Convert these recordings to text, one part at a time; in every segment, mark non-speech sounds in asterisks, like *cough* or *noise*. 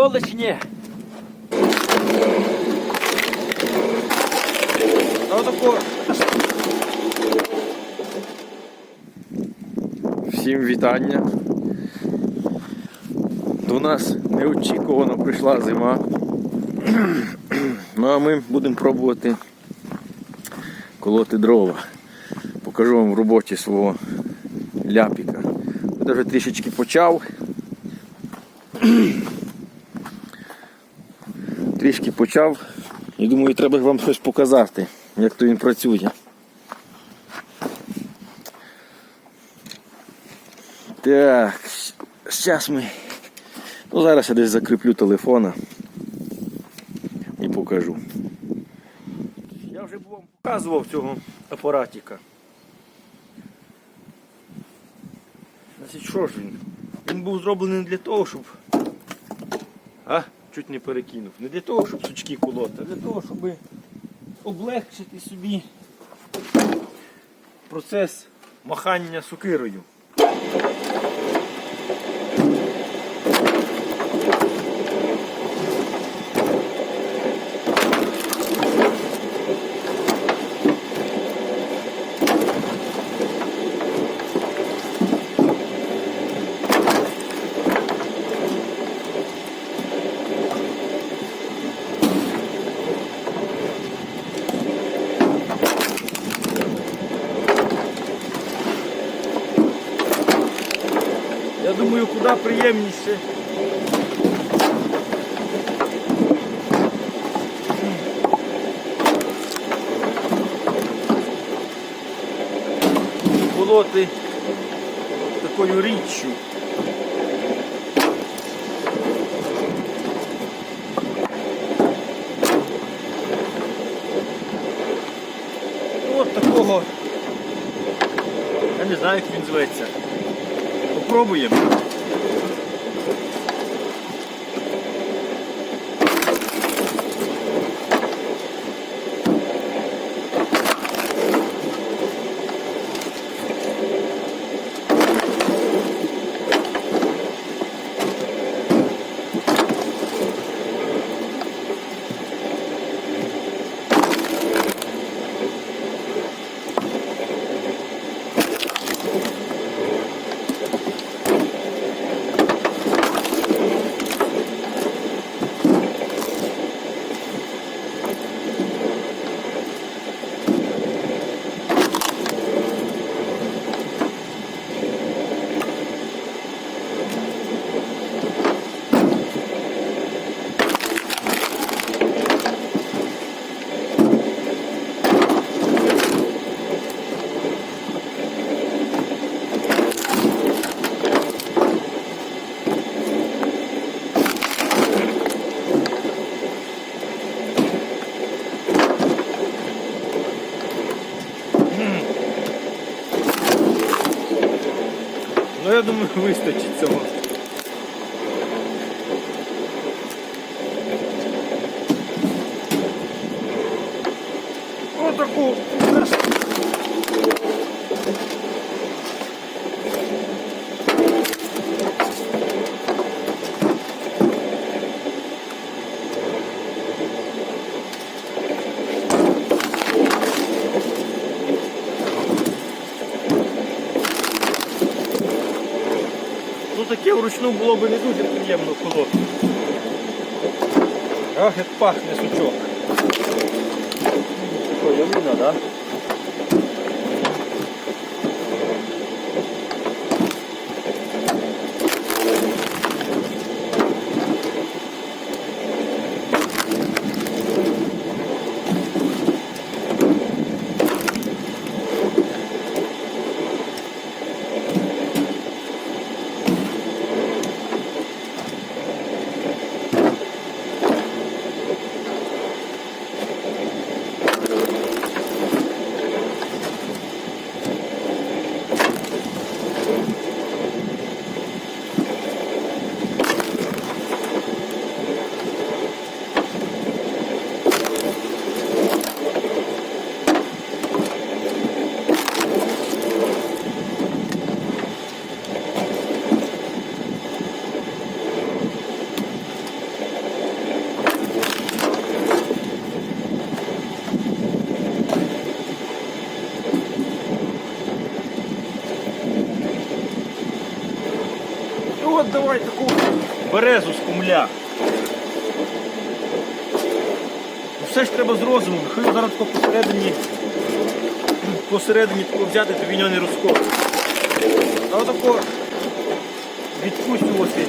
Ні? Ну. Всім вітання. До нас неочікувано прийшла зима. Ну а ми будемо пробувати колоти дрова. Покажу вам в роботі свого ляпіка. Я вже трішечки почав. Трішки почав і думаю, треба вам щось показати, як то він працює. Так, зараз ми. Ну, зараз я десь закріплю телефона і покажу. Я вже вам показував цього апаратика. Значить, що ж він? Він був зроблений для того, щоб. А? Чуть не перекинув. Не для того, щоб сучки колоти, а для того, щоб облегчити собі процес махання сокирою. Я думаю, куди приємніше. Колоти такою річчю. От такого. Я не знаю, як він зветься. Попробуємо. Ну я думаю, вистачить цього. Отаку. Ну таке вручну було б не дуже приємно колоти. Ах, як пахне сучок. Що, ялина, да? Давай таку березу з кумля. Ну, Все ж треба з розумом. Хай зараз посередині, посередині взяти, то він його не розкопить. А отако відкусювати.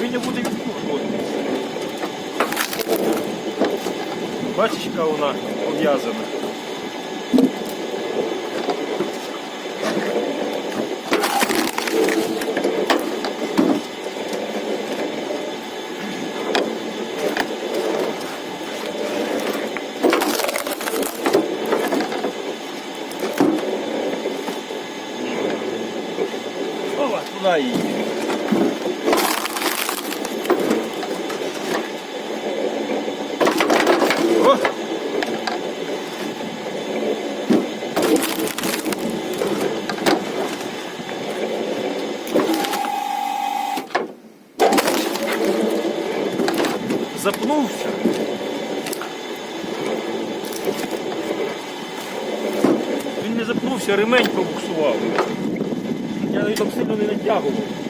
Він не буде відкушувати. Бачиш, яка вона пов'язана. Сильно не натягував.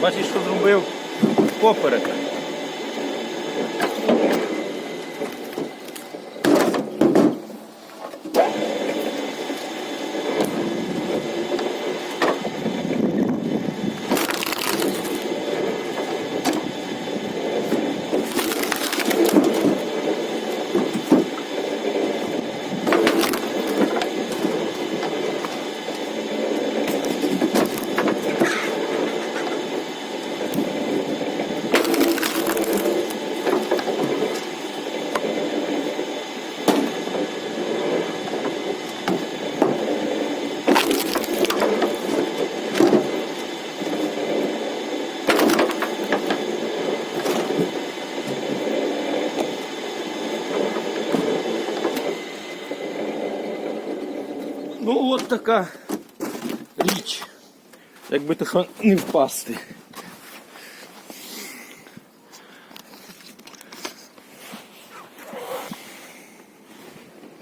Бачиш, що зробив поперек. Ну от така річ. Якби то не впасти.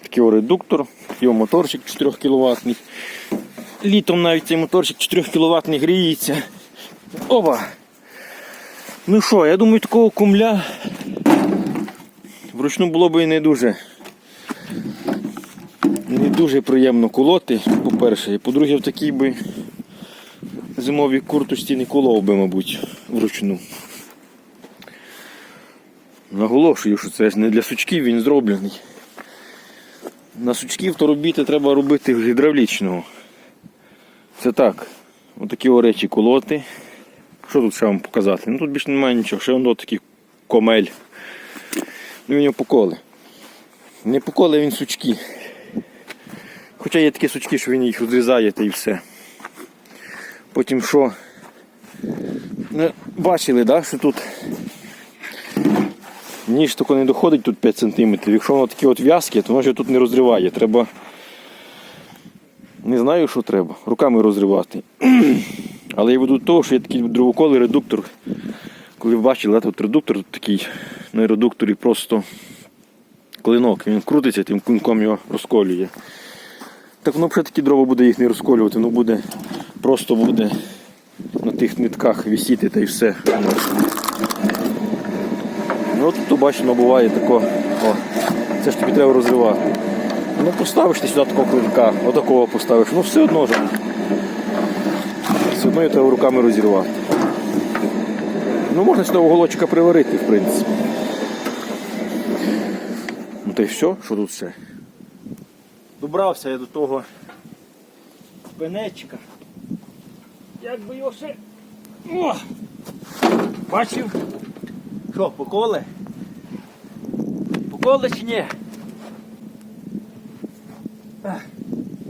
Такий редуктор, його моторчик 4 кВт. Літом навіть цей моторчик 4 кВт гріється. Оба! Ну що, я думаю, такого кумля вручну було б і не дуже дуже приємно колоти, по-перше. І по-друге, в такій би зимовій курточці не колов би, мабуть, вручну. Наголошую, що це ж не для сучків він зроблений. На сучків то робити треба робити гідравлічного. Це так. Отакі о речі колоти. Що тут ще вам показати? Ну тут більше немає нічого, ще воно такий комель. Ну він його поколи. Не поколи він сучки. Хоча є такі сучки, що він їх розрізає і все. Потім що? Ну, бачили, да, що тут ніж тако не доходить тут 5 см. Якщо воно такі от в'язки, то воно ж тут не розриває. Треба. Не знаю, що треба. Руками розривати. *clears throat* Але я веду до того, що є такий дровоколий редуктор. Коли бачили, тут редуктор тут такий на редукторі просто клинок. Він крутиться, тим клинком його розколює. Так воно вже такі дрова буде їх не розколювати, воно буде просто буде на тих нитках висіти та й все. Ну тут бачимо, буває тако. О, це ж тобі треба розривати. Ну поставиш ти сюди такого клинка, отакого поставиш, ну все одно ж. Все одно його треба руками розірвати. Ну можна сюди уголочка приварити, в принципі. Ну та й все, що тут ще? Добрався я до того пенечка. як би його ще. О! Бачив? Що, поколи? Поколи чи ні?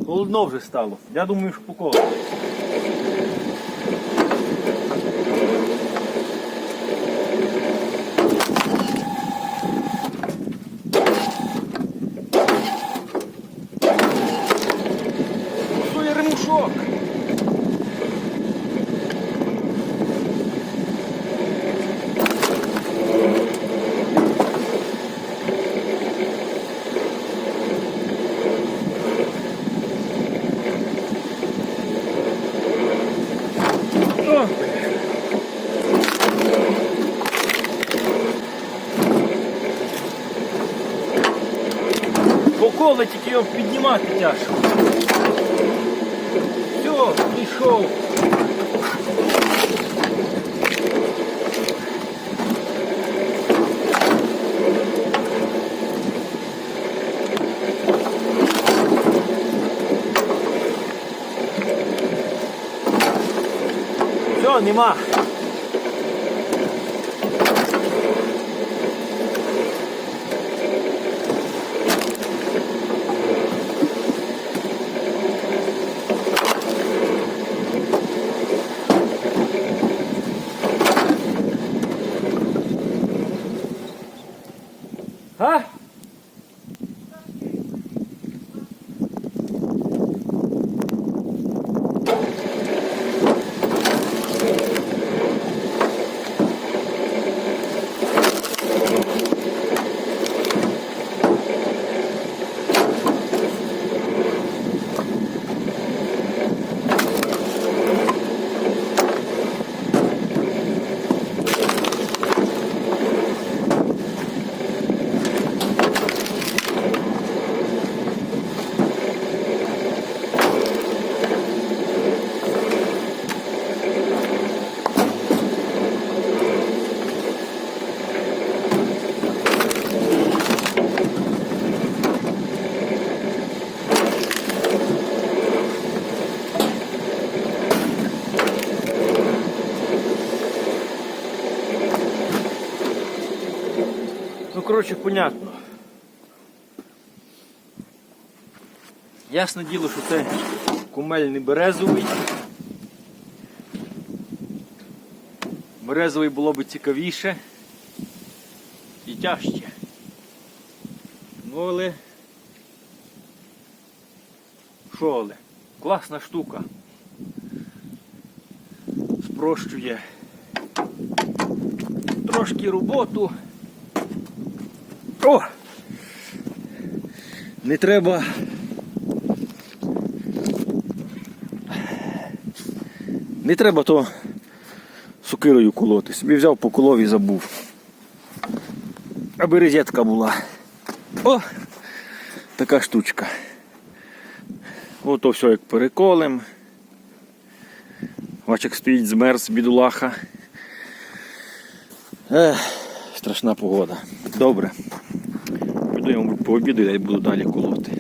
Холодно вже стало. Я думаю, що поколи. Поколи тільки його піднімати тяжко. Все, пішов. Все, нема. А? Коротше, понятно. Ясне діло, що це кумель не березовий. Березовий було б цікавіше і тяжче. Ну але. Що але? Класна штука. Спрощує трошки роботу. О! Не треба. Не треба то сокирою колоти. Собі взяв по колові і забув. Аби розетка була. О! Така штучка. Ото все як переколем. Бачик стоїть змерз, бідулаха. Ех, страшна погода. Добре. Піду я, мабуть, пообідаю і буду далі колоти.